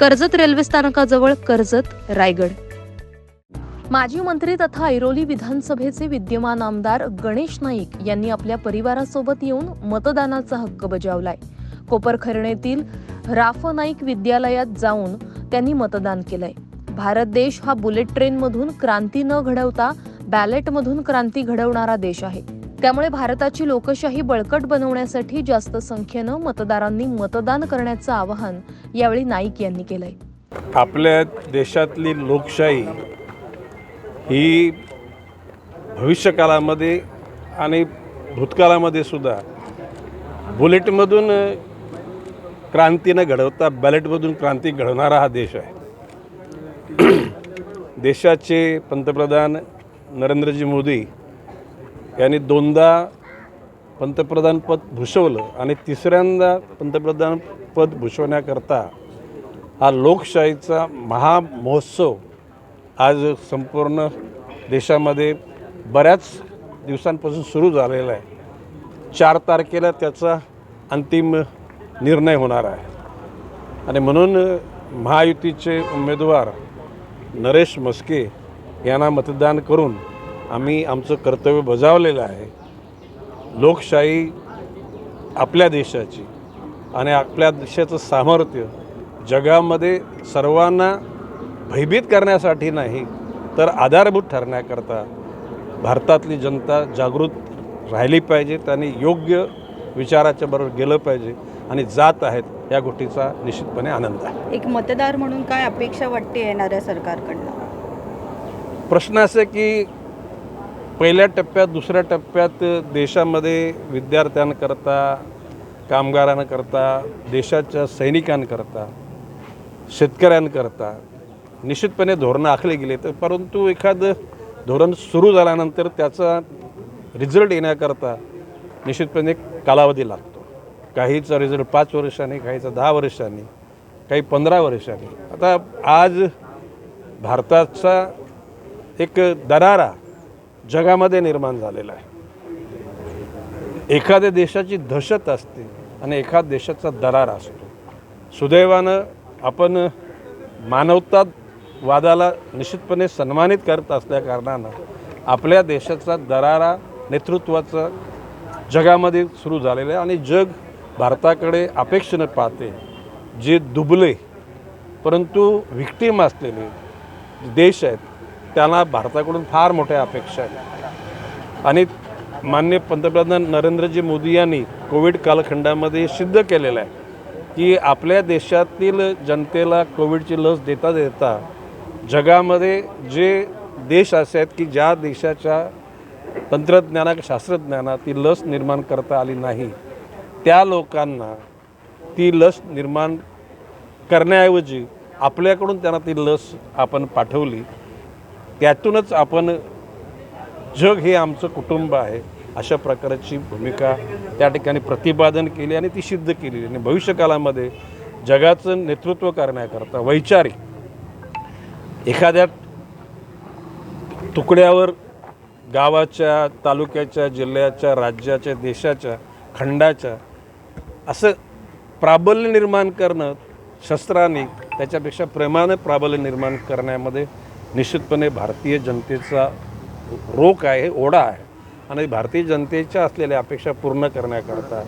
Karjat railway स्थानकाजवळ कर्जत रायगड. माजी मंत्री तथा ऐरोली विधानसभेचे विद्यमान आमदार गणेश नाईक यांनी आपल्या परिवारासोबत येऊन मतदानाचा हक्क बजावलाय. कोपरखरणेतील राफ नाईक विद्यालयात जाऊन त्यांनी मतदान केलंय. भारत देश हा बुलेट ट्रेनमधून क्रांती न घडवता बॅलेटमधून क्रांती घडवणारा देश आहे. त्यामुळे भारताची लोकशाही बळकट बनवण्यासाठी जास्त संख्येनं मतदारांनी मतदान करण्याचं आवाहन यावेळी नाईक यांनी केलंय. आपल्या देशातली लोकशाही ही भविष्यकाळामध्ये आणि भूतकाळामध्ये सुद्धा बुलेटमधून क्रांती न घडवता बॅलेटमधून क्रांती घडवणारा हा देश आहे. देशाचे पंतप्रधान नरेंद्रजी मोदी यांनी दोनदा पंतप्रधानपद भूषवलं आणि तिसऱ्यांदा पंतप्रधानपद भूषवण्याकरता हा लोकशाहीचा महामहोत्सव आज संपूर्ण देशामध्ये बऱ्याच दिवसांपासून सुरू झालेला आहे. चार तारखेला त्याचा अंतिम निर्णय होणार आहे. आणि म्हणून महायुतीचे उमेदवार नरेश मस्के यांना मतदान करून आम्ही आमचं कर्तव्य बजावलेलं आहे. लोकशाही आपल्या देशाची आणि आपल्या देशाचं सामर्थ्य जगामध्ये सर्वांना भयभीत करण्यासाठी नाही तर आधारभूत ठरण्याकरता भारतातली जनता जागृत राहिली पाहिजे त्यांनी योग्य विचाराच्या बरोबर गेलं पाहिजे आणि जात आहेत या गोष्टीचा निश्चितपणे आनंद आहे. एक मतदार म्हणून काय अपेक्षा वाटते येणाऱ्या सरकारकडनं? प्रश्न असे की पहिल्या टप्प्यात दुसऱ्या टप्प्यात देशामध्ये विद्यार्थ्यांकरता कामगारांकरता देशाच्या सैनिकांकरता शेतकऱ्यांकरता निश्चितपणे धोरणं आखले गेले तर परंतु एखादं धोरण सुरू झाल्यानंतर त्याचा रिझल्ट येण्याकरता निश्चितपणे कालावधी लागतो. काहीचा रिझल्ट पाच वर्षांनी काहीचा दहा वर्षांनी काही पंधरा वर्षांनी. आता आज भारताचा एक दरारा जगामध्ये निर्माण झालेला आहे. एखाद्या देशाची दहशत असते आणि एखाद्या देशाचा दरारा असतो. सुदैवानं आपण मानवता वादाला निश्चितपणे सन्मानित करत असल्याकारणानं आपल्या देशाचा दरारा नेतृत्वाचा जगामध्ये सुरू झालेला आहे आणि जग भारताकडे अपेक्षेनं पाहते जे दुबले परंतु विक्टीम असलेले देश आहेत त्यांना भारताकडून फार मोठ्या अपेक्षा आहेत. आणि मान्य पंतप्रधान नरेंद्रजी मोदी यांनी कोविड कालखंडामध्ये सिद्ध केलेलं आहे की आपल्या देशातील जनतेला कोविडची लस देता देता जगामध्ये जे देश असे आहेत की ज्या देशाच्या तंत्रज्ञाना शास्त्रज्ञाना ती लस निर्माण करता आली नाही त्या लोकांना ती लस निर्माण करण्याऐवजी आपल्याकडून त्यांना ती लस आपण पाठवली. त्यातूनच आपण जग हे आमचं कुटुंब आहे अशा प्रकारची भूमिका त्या ठिकाणी प्रतिपादन केली आणि ती सिद्ध केली आणि भविष्यकाळामध्ये जगाचं नेतृत्व करण्याकरता वैचारिक एखाद्या तुकड्यावर गावाच्या तालुक्याच्या जिल्ह्याच्या राज्याच्या देशाच्या खंडाच्या असं प्राबल्य निर्माण करणं शस्त्राने त्याच्यापेक्षा प्रेमानं प्राबल्य निर्माण करण्यामध्ये निश्चितपणे भारतीय जनतेचा रोख आहे ओढा आहे. आणि भारतीय जनतेच्या असलेल्या अपेक्षा पूर्ण करण्याकरता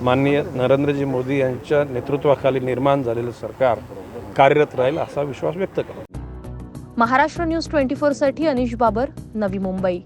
माननीय नरेंद्रजी मोदी यांच्या नेतृत्वाखाली निर्माण झालेलं सरकार कार्यरत राहील असा विश्वास व्यक्त करतो. महाराष्ट्र न्यूज ट्वेंटी फोरसाठी अनिश बाबर नवी मुंबई.